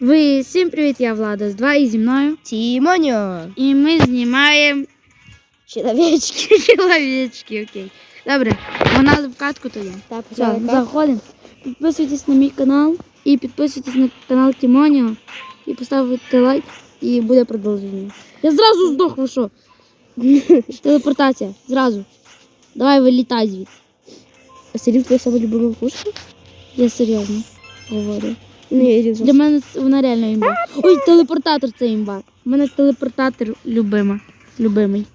Ви всім привіт, я Влада з 2 і зі мною. Тімоньо. І ми знімаємо Чоловічки. чоловічки, окей. Добре, вона в катку то є. Так, Все, заходимо. Підписуйтесь на мій канал і підписуйтесь на канал Тімоніо. І поставите лайк, і буде продовження. Я зразу здох, ви що? Телепортація, зразу. Давай вилітай звідси. Селів твоя сама любима пушка? Я серйозно говорю. Ні, Для мене вона реально імба. Ой, телепортатор це імба. У мене телепортатор любима. Любимий.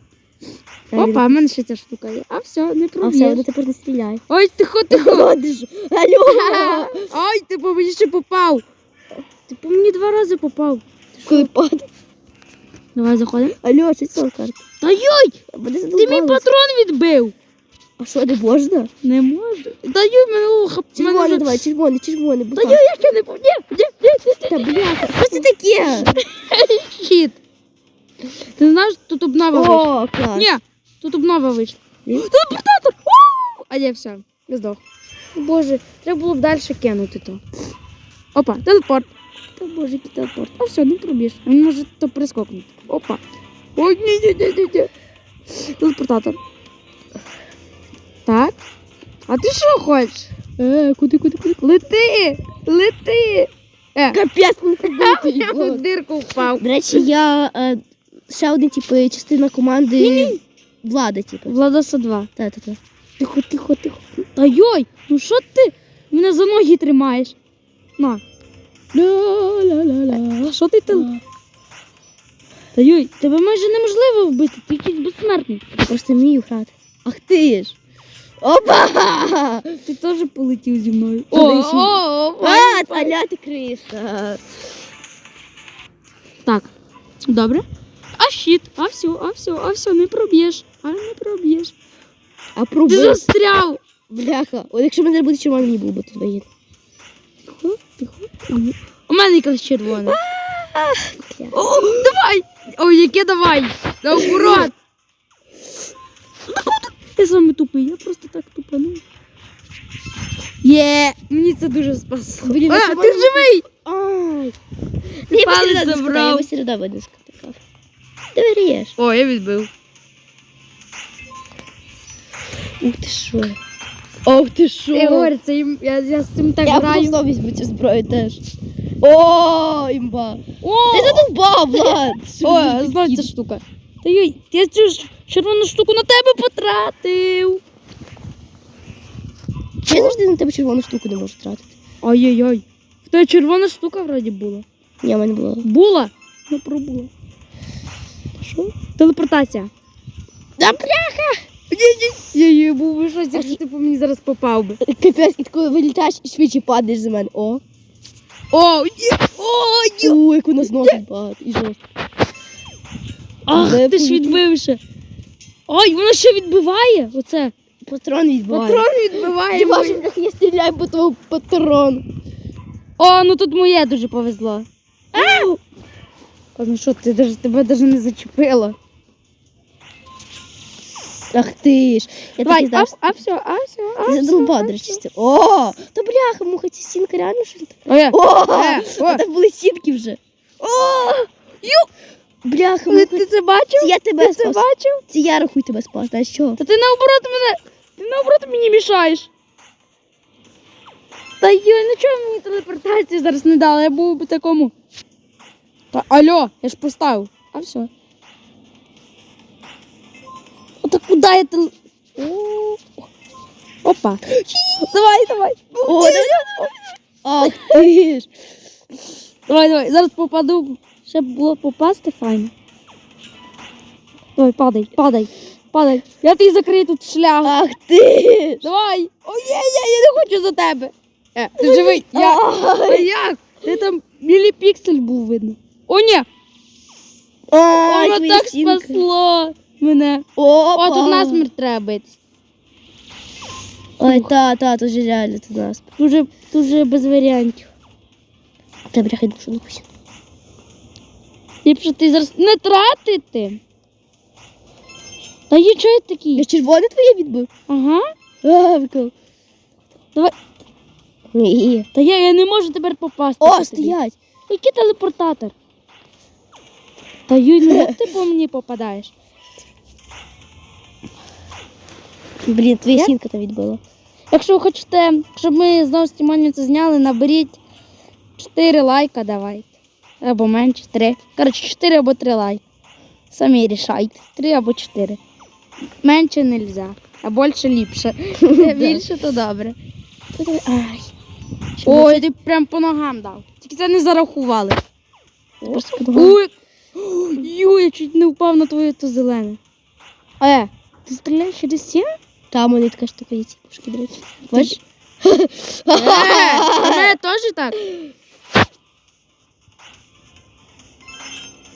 Опа, в мене ще ця штука є. А все, не А все, проб'єш. тепер не стріляй. Ой, тихо, тихо. Ходиш. Алло. Ой, ти по мені ще попав. Ти по мені два рази попав. Коли падає. Давай заходимо. Алло, що це карта? Та йой, ти мій патрон відбив. А що, не можна? Не. Та йой, мене ухап. Червоний давай, червоний, червоний. Та йой, я ще не пов- Ні, ні, ні, ні, Та бляха, що це таке? ні. Щит. Ти знаєш, тут обнова вийшла. О, клас. Ні, тут обнова вийшла. Телепортатор! А я все, я здох. Боже, треба було б далі кинути то. Опа, телепорт. Та боже, який телепорт. А все, не пробіж. Він може то прискокнути. Опа. Ой, ні, ні, ні, ні, ні. Телепортатор. Так. А ти що хочеш? Е, куди, куди, куди? Лети! Лети! Е, Капець, не я в дирку впав. До речі, я е, ще один, типу, частина команди Влада, типу. Владоса 2. Та, та, та. Тихо, тихо, тихо. Та йой, ну що ти мене за ноги тримаєш? На. Ля-ля-ля-ля. Що ти там? Та йой, тебе майже неможливо вбити, ти якийсь безсмертний. Просто вмію грати. Ах ти ж. Опа! Ти теж полетів зі мною. О, О, о, о, о, А, таля ти криса. Так, добре. А щит, а все, а все, а все, не проб'єш, а не проб'єш. А Ти пробив. застряв. Бляха. От якщо мене буде червоний, був би тут вигід. Тихо, тихо. У мене якась червона. О, давай! Ой, яке давай! Наоборот! Я саме тупий, я просто так тупану. Є, мені це дуже спасло. Блін, А, а ти чому я- живий! Ай. Ти Я палець посередину забрав. скатав, я посередину скатав. Ти вирієш. О, я відбив. Ух ти що. Ох ти що. Я говорю, це їм- я, я з цим так Я граю. просто візьму цю зброю теж. О, імба. О, Ти задовбав, Влад. Що О, ви я знаю такі? ця штука. Та йой, я цю ж Червону штуку на тебе потратив. Я завжди на тебе червону штуку не можу тратити. Ой-ой-ой. В тебе червона штука вроді була. Ні, в мене було. Була? Не пробула. Що? Телепортація. Да бляха! Я її був би щось, якщо ти по мені зараз попав би. Капець, і коли вилітаєш і швидше падаєш за мене. О. О, є! О, є! Ой, як у нас носить багато. І жорстко. Ах, ти ж полетів? Ой, воно ще відбиває. Оце. Патрон відбиває. Патрон відбиває. Бачиш, бляха, я стріляю по твоєму патрону. О, ну тут моє дуже повезло. А, ну що, ти даже, тебе навіть не зачепило. Ах ти ж. Я Давай, так і а, а все, а все, а Я все. задолбав, а до речі. О, то бляха, муха, ці стінки реально що ли? О, є. О, Е, о. а там були сітки вже. О, ю. Бляха, Ти, ти це бачив? це я тебе Ти це бачив? Це я рахуй тебе спас, знаєш що? Та ти наоборот мене. Ти наоборот мені мішаєш. Та йой, ну чого мені телепортацію зараз не дали? Я був би такому. Та алло, я ж поставив. А все. Ота куди я тел... О, Опа. Давай, давай. О, давай, давай. Ах ти ж. Давай, давай. Зараз попаду. Ще б було попасти файно. Давай, падай, падай, падай. Я тобі закрию тут шлях. Ах ти. Давай! Ой, я, я, я не хочу за тебе. Е, ти живий. Я. А як? Ти там міліпіксель був видно. О, ні! Ай, Воно так стінки. спасло мене. Опа. О, тут насмерть треба битись. Ой, та, та, тут же реально тут нас. Дуже, дуже без варіантів. Та бляха, душу нахуй. Ліпше ти зараз не тратити. Та є чого я Я такий? червоне твоє відбив. Ага. А, прикол. Давай. Ні. Та я, я не можу тепер попасти. О, по стоять. Який телепортатор? Та Юй, ну як ти по мені попадаєш? Блін, твоя Я? сінка там відбила. Якщо ви хочете, щоб ми знову з це зняли, наберіть 4 лайка давайте. Або менше 3. Коротше, 4 або 3 лайка. Самі рішайте. 3 або 4. Менше не можна, а більше ліпше. Більше то добре. Ай. Ой, ти прям по ногам дав. Тільки це не зарахували. Ой, Ой, я чуть не впав на твоє то зелене. Е, ти стріляєш через стіну? Там мене така штука є ці пушки, речі. Бачиш? Е, теж так.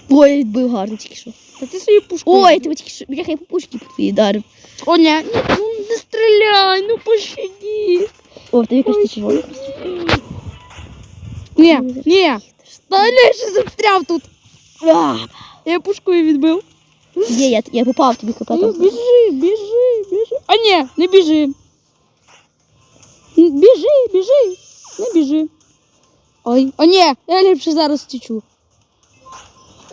Ой, відбив гарно тільки що. Та ти свою пушку. Ой, ти тільки що. Бляха, я по пушки по твоїй дарив. О, ні, ні, ну не стріляй, ну пощаді. О, в тебе якось ти червоний. Ні, ні. Та не ще застряв тут. А, Я пушкою відбив. Є, я, я попав тобі Ну, копетом. біжи, біжи, біжи. А ні, не біжи. М, Біжи, біжи, не біжи. Ой, о ні, я ліпше зараз втічу.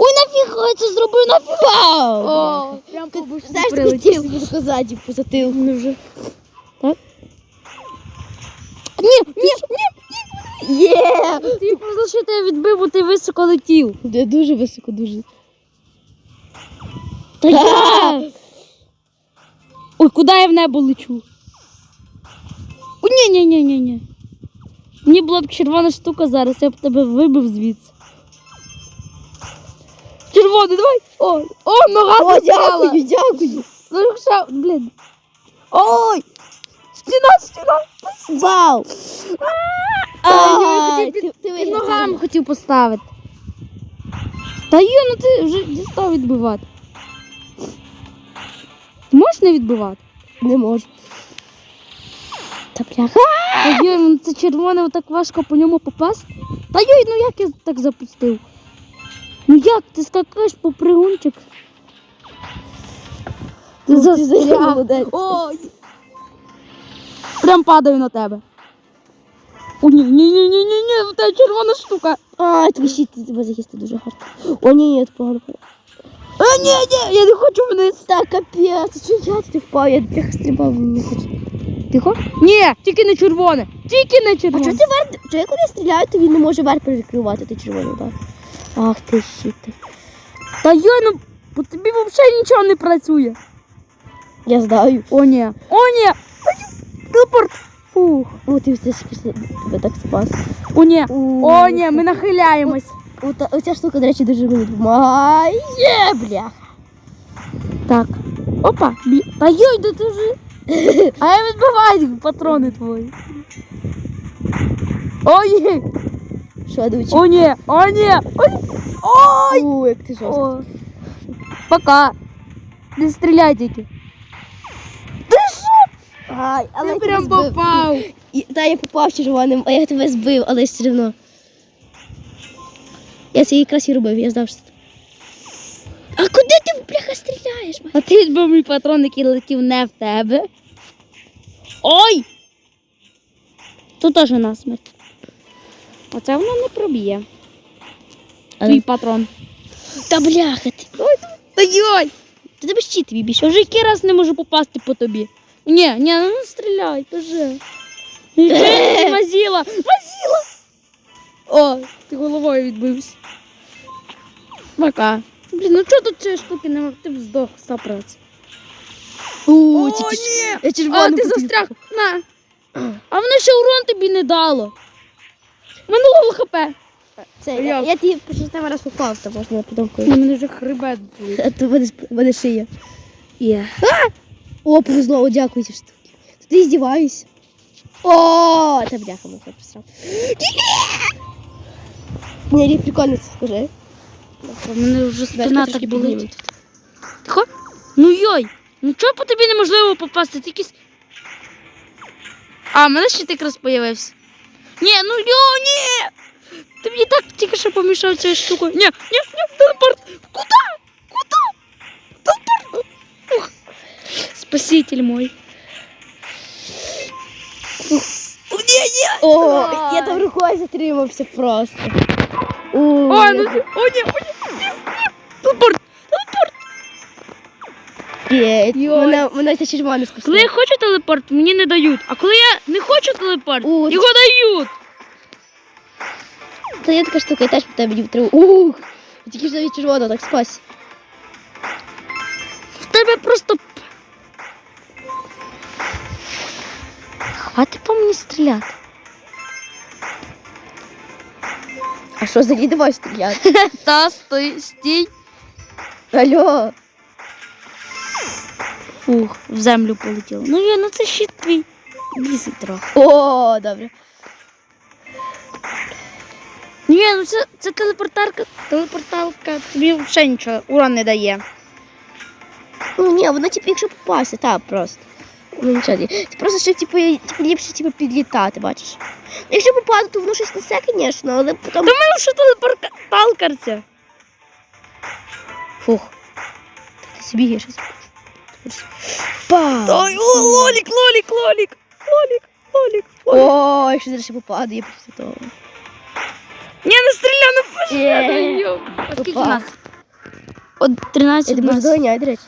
Ой, нафіга я це зробив, нафіга? О, прям по бушці Знаєш, хотів сказати по затилку. Ну вже. Так? Ні, ні, ні. Є! Ти просто що тебе відбив, бо ти високо летів. Де дуже високо, дуже. Та я. Ой, куди я в небо лечу? Ні, ні, ні, ні, ні. Мені була б червона штука зараз, я б тебе вибив звідси. Червоний, давай! О, о, нога О, застряла. дякую, дякую. Ну, ще, блін. Ой! Стіна, стіна! Вау! Ай, хотів ти- ти Під виграв, ногами хотів поставити. Та є, ну ти вже дістав відбивати. Ти можеш не відбивати? Не можу. Та бляха. Та йой, ну це червоне, так важко по ньому попасти. Та йой, ну як я так запустив? Як ти скакаєш по пригунчик? Ти Ну, ти молодець. Ой. Прям падаю на тебе. О, ні, ні, ні, ні, ні, ні, в тебе червона штука. Ай, твій щит тебе захисти дуже гарно. О, ні, ні, це погано. А, ні, ні, я не хочу вниз. Та капець, що я туди впав, я бляха стрибав, не хочу. Тихо? Ні, тільки не червоне. Тільки не А чого ти вер... Чого я коли я стріляю, то він не може вер перекривати, ти червоний удар. Ах ти щит. ти. Та я, ну, по тобі взагалі нічого не працює. Я знаю. О, ні. О, ні. Телепорт. Фух. О, ти все спаси- тебе так спас. О, ні. У, О, ні, ми нахиляємось. Ота- Оця штука, до речі, дуже мені допомагає, бляха. Так. Опа. Бі... Та йой, де ти вже. А я відбиваю патрони твої. Ой, Що, дучі? о, ні, о, ні. Ой. Ой. О, як ти жорстко. О. Пока. Не стріляй тільки. Ай, але Ти я прям попав. Та я попав червоним, а я тебе збив, але все одно. Я це якраз і робив, я знав, що це. А куди ти бляха стріляєш? А ти відбив мій патрон, який летів не в тебе. Ой! Тут теж насмерть. Оце воно не проб'є. Твій патрон. Та бляха ти. Та йой! Та тебе щит тобі більше. Вже який раз не можу попасти по тобі. Ні, ні, ну не стріляй, боже. Мазіла! Мазіла! О, ти головою відбився. Пока. Блін, ну чого тут цієї штуки нема? Ти б здох 100%. О, ні! Я А, ти застряг. На. А воно ще урон тобі не дало. Минулого хп. Це, Я- я, тобі почти раз попав, то можна я потім У мене вже хребет болить. А то сп- шия. Є. О, повезло, о, дякую ці штуки. Ти здіваюся. О, та бляха, ми просрав. Ні, Рі, прикольно це скажи. У мене вже спина так болить. Тихо. Ну йой. Ну чого по тобі неможливо попасти? Ти якийсь... А, в мене ще якраз появився. Ні, ну йо, ні! Ти мені так тільки що помішав цією штукою. Ні, ні, ні, телепорт! Куда? Куда? Телепорт! Ух. Спаситель мой. Ух. Ні, ні! О, я там рукою затримався просто. О, О, ну, о, ні, о, ні, ні, ні. Телепорт. П'ять. Вона, вона ця червона спасла. Коли я хочу телепорт, мені не дають. А коли я не хочу телепорт, О, його дають. Та є така штука, я теж по тебе не. Ух! Тільки ж навіть червона так спас. В тебе просто. Хватить по мені стріляти. А що за давай стріляти? Та стой, стій. Алло. Фух, в землю полетіло. Ну я, ну це щит твій. Бісить трохи. О, добре. Ні, ну це, це телепортарка. Телепорталка тобі взагалі нічого урон не дає. Ну ні, вона типу, якщо попасти, так просто. Ну нічого. Це просто щоб типу, типу, ліпше типу, підлітати, бачиш. Якщо попаду, то воно щось несе, звісно, але потім. Та мене що телепорталка ця. Фух. Ти собі гірше зробиш. Па! Ой, о, лолік, лолік, лолік. Лолік, лолік. Ой, що зараз ще попаду, я просто того. Ні, не стріляй, не Є. А скільки в нас? От 13 Я нас. до речі.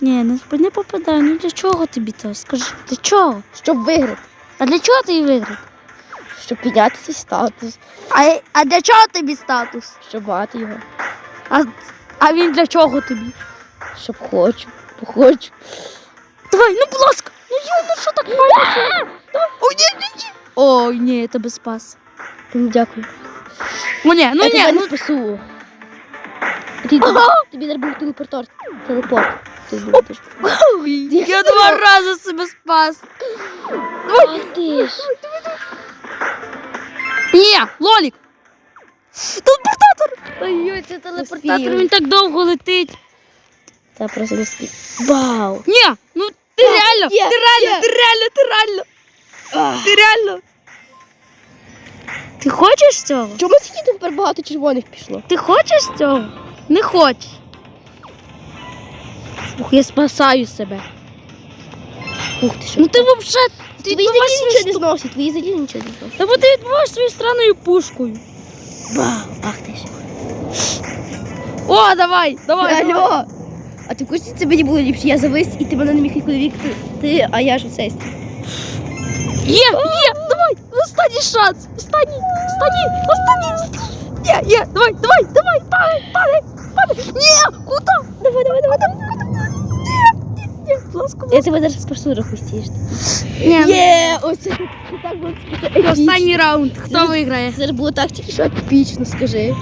Ні, не, не попадаю. Ну для чого тобі то? Скажи, для чого? Щоб виграти. А для чого ти її виграв? Щоб підняти свій статус, А, а для чого тобі статус? щоб мати його. А, а він для чого тобі? Щоб хочу, хочу. Давай, ну будь ласка. Ну йо, ну що так? Ой, ні, ні, ні. Ой, ні, я тебе спас. Ну, Дякую. Ну ні, ну ні, ну не спасу. Ти, тобі, треба був телепортор. Телепорт. Ти будеш. Я два рази себе спас. Ой, ти ж. Ні, лолік. Телепортатор. Ой, це телепортатор, він так довго летить. Та просто не спів. Вау. Ні, ну ти реально, ти реально, ти реально, ти реально, ти реально. Ти хочеш цього? Чому скільки тепер багато червоних пішло? Ти хочеш цього? Не хочеш. Ух, я спасаю себе. Ух ти що. Ну ти взагалі. Ти твої відбуваєш залізі нічого не шту- зносить, твої залізі нічого не зносить. Та бо ти відбуваєш свою странною пушкою. Вау, ах ти ж. О, давай, давай. давай. Алло. А ти хочеш, це мені було ліпше, я завис, і ти мене не міг нікуди вікти. Ти, а я ж оцей. Є, є, давай, останній шанс. Останній, останній, останній. Є, є, давай, давай, давай, падай, падай, падай. Ні, куди? Давай, давай, давай, давай. Ні, ні, будь ласка, будь Я тебе зараз спасу рахуй стієш. Ні, ну, Є, оце це так було тільки що Останній раунд. Хто виграє? Зараз було так тільки що епічно, скажи.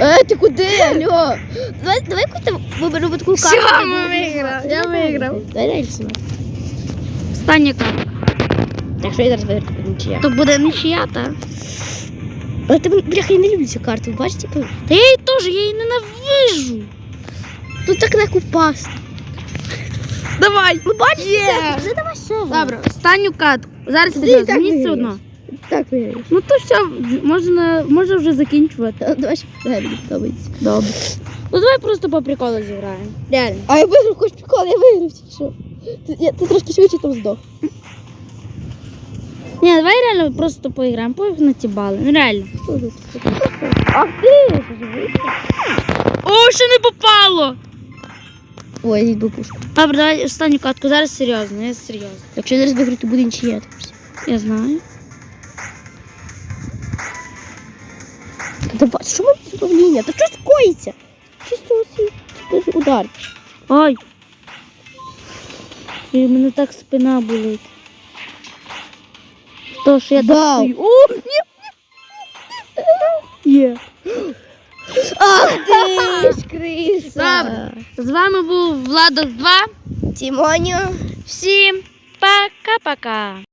Е, ти куди? Алло? Давай, давай куди виберемо таку Всьо, карту. ми де буде- виграли, я виграв. Давай далі сюди. Остання карта. Так що я зараз виграю типу, нічия. То буде нічия, та. Але ти, бляха, я не люблю цю карту, бачиш, типу, Та я її теж, я її ненавижу. тут так легко впасти. Давай. Ну Є. це, вже давай ще. Добре, останню катку. Зараз серйозно, мені все одно. Так виграєш. Ну то все, можна, можна вже закінчувати. Давай ще давай, подобається. Добре. Ну давай просто по приколу зіграємо. Реально. А я виграв, хоч прикол, я виграв тільки що. Ти, я, ти трошки швидше там здох. Ні, давай реально просто поіграємо, поїх на ті бали. Ну реально. Ах ти? О, ще не попало! Ой, я йду пушку. Добре, давай останню катку. Зараз серйозно, я серйозно. Якщо я зараз виграю, то буде нічия. Я знаю. Та що мене це управління? Та що скоїться? Усі? Удар. Ой. І в мене так спина болить. То, що я так Вау. стою. О, ні, ні. Є. Ах ти ж, Криса. Добре. З вами був Владос 2. Тімоню. Всім пока-пока.